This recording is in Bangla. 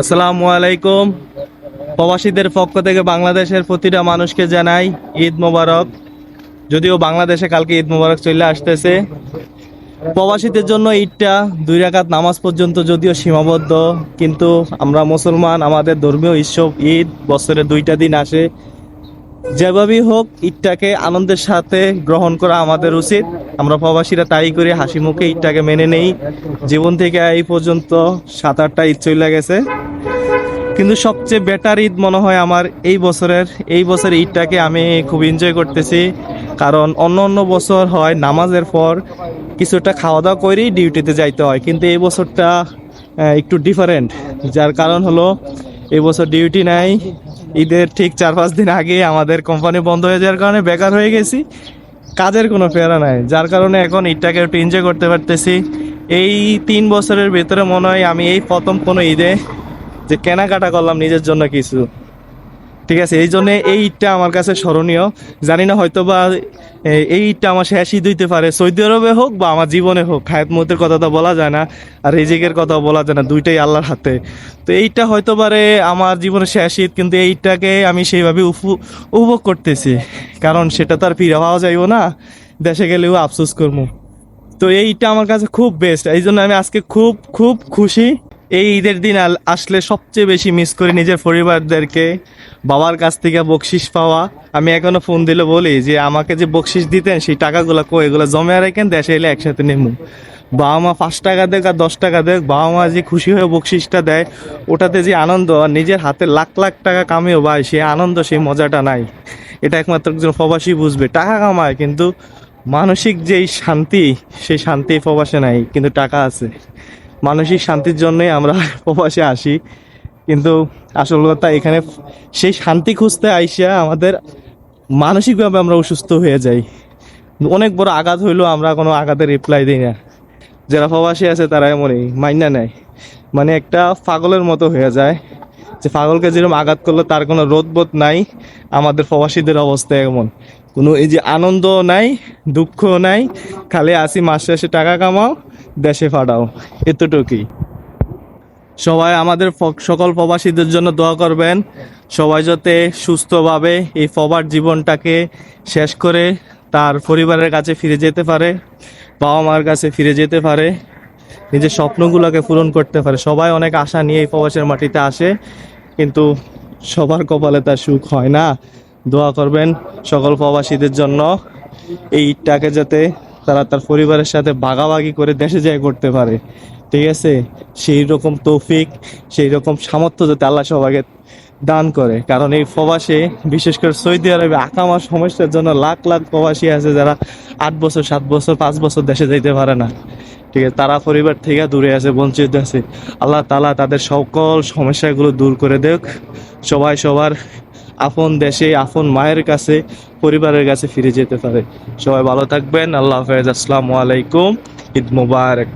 আসসালামু আলাইকুম। প্রবাসীদের পক্ষ থেকে বাংলাদেশের প্রতিটা মানুষকে জানাই ঈদ মোবারক। যদিও বাংলাদেশে কালকে ঈদ মোবারক চলে আসতেছে। প্রবাসীদের জন্য ঈদটা দুই রাকাত নামাজ পর্যন্ত যদিও সীমাবদ্ধ, কিন্তু আমরা মুসলমান, আমাদের ধর্মীয় উৎসব ঈদ, বছরে দুইটা দিন আসে। যেভাবেই হোক, ঈদটাকে আনন্দের সাথে গ্রহণ করা আমাদের উচিত। আমরা প্রবাসীরা তাই করে হাসি মুখে ঈদটাকে মেনে নেই। জীবন থেকে এই পর্যন্ত সাত আটটা ঈদ চলে গেছে। কিন্তু সবচেয়ে বেটার ঈদ মনে হয় আমার এই বছরের। এই বছরের ঈদটাকে আমি খুব এনজয় করতেছি। কারণ অন্য অন্য বছর হয়, নামাজের পর কিছুটা খাওয়া দাওয়া করেই ডিউটিতে যাইতে হয়। কিন্তু এই বছরটা একটু ডিফারেন্ট যার কারণ হলো, এই বছর ডিউটি নাই। ঈদের ঠিক চার পাঁচ দিন আগে আমাদের কোম্পানি বন্ধ হয়ে যাওয়ার কারণে বেকার হয়ে গেছি। কাজের কোনো ফেরা নাই। যার কারণে এখন ঈদটাকে একটু এনজয় করতে পারতেছি। এই তিন বছরের ভেতরে মনে হয় আমি এই প্রথম কোনো ঈদে যে কেনাকাটা করলাম নিজের জন্য কিছু। ঠিক আছে, এই জন্য এই ঈদটা আমার কাছে স্মরণীয়। জানি না হয়তো বা এই ঈদটা আমার শেষ ঈদ হইতে পারে। সৌদি আরবে হোক বা আমার জীবনে হোক হায়াত মতের কথা তো বলা যায় না, আর রিজিকের কথা বলা যায় না, দুইটাই আল্লাহর হাতে। তো এইটা হয়তো পারে আমার জীবনের শেষ ঈদ, কিন্তু এই ঈদটাকে আমি সেইভাবে উপভোগ করতেছি। কারণ সেটা তো আর ফিরে পাওয়া যাইব না, দেশে গেলেও আফসোস করব। তো এইটা আমার কাছে খুব বেস্ট এই জন্য আমি আজকে খুব খুব খুশি। এই ঈদের দিন আসলে সবচেয়ে বেশি মিস করি নিজের পরিবারদেরকে। বাবার কাছ থেকে বকশিস পাওয়া। আমি এখনও ফোন দিলে বলি যে, আমাকে যে বকশিস দিতেন, সেই টাকাগুলো কই? এগুলো জমে রেখেন, দেশে এলে একসাথে নেমু। বাবা মা পাঁচ টাকা দেখ আর দশ টাকা দেখ বাবা মা যে খুশি হয়ে বকশিসটা দেয়, ওটাতে যে আনন্দ, আর নিজের হাতে লাখ লাখ টাকা কামিও ভাই, সেই আনন্দ, সেই মজাটা নাই। এটা একমাত্র একজন প্রবাসী বুঝবে, টাকা কামায়, কিন্তু মানসিক যেই শান্তি, সেই শান্তি প্রবাসে নাই, কিন্তু টাকা আছে। মানসিক শান্তির জন্যই আমরা প্রবাসে আসি। কিন্তু আসল কথা এখানে সেই শান্তি খুঁজতে আইসা আমাদের মানসিকভাবে আমরা অসুস্থ হয়ে যাই। অনেক বড় আঘাত হইলেও আমরা কোনো আঘাতের রিপ্লাই দিই না। যারা প্রবাসী আছে তারা এমনই, মাইনা নেয় মানে একটা পাগলের মতো হয়ে যায় যে পাগলকে যেরকম আঘাত করল তার কোনো রোধবোধ নাই, আমাদের প্রবাসীদের অবস্থা এমন। কোনো এই যে আনন্দ নাই দুঃখ নাই, খালি আসি মাসে শেষে টাকা কামাও দেশে ফাটাও এতটুকুই। সবাই আমাদের সকল প্রবাসীদের জন্য দোয়া করবেন। সবাই যাতে সুস্থভাবে এই প্রবার জীবনটাকে শেষ করে তার পরিবারের কাছে ফিরে যেতে পারে, বাবা মার কাছে ফিরে যেতে পারে, নিজের স্বপ্নগুলোকে পূরণ করতে পারে। সবাই অনেক আশা নিয়ে এই প্রবাসের মাটিতে আসে, কিন্তু সবার কপালে তার সুখ হয় না। দোয়া করবেন সকল প্রবাসীদের জন্য এই ঈদটাকে যাতে তারা তার পরিবারের সাথে ভাগাভাগি করে দেশে যায় করতে পারে। ঠিক আছে? সেই রকম তৌফিক, সেই রকম সামর্থ্য যাতে আল্লাহ সবাইকে দান করে। কারণ এই প্রবাসে, বিশেষ করে সৌদি আরবে আকামার সমস্যার জন্য লাখ লাখ প্রবাসী আছে যারা আট বছর, সাত বছর, পাঁচ বছর দেশে যাইতে পারে না। ঠিক আছে? তারা পরিবার থেকে দূরে আছে, বঞ্চিত আছে। আল্লাহ তালা তাদের সকল সমস্যাগুলো দূর করে দেখ। সবাই সবার আপন দেশে, আপন মায়ের কাছে, পরিবারের কাছে ফিরে যেতে পারে। সবাই ভালো থাকবেন। আল্লাহ হাফেজ। আসসালামু আলাইকুম। ঈদ মুবারক।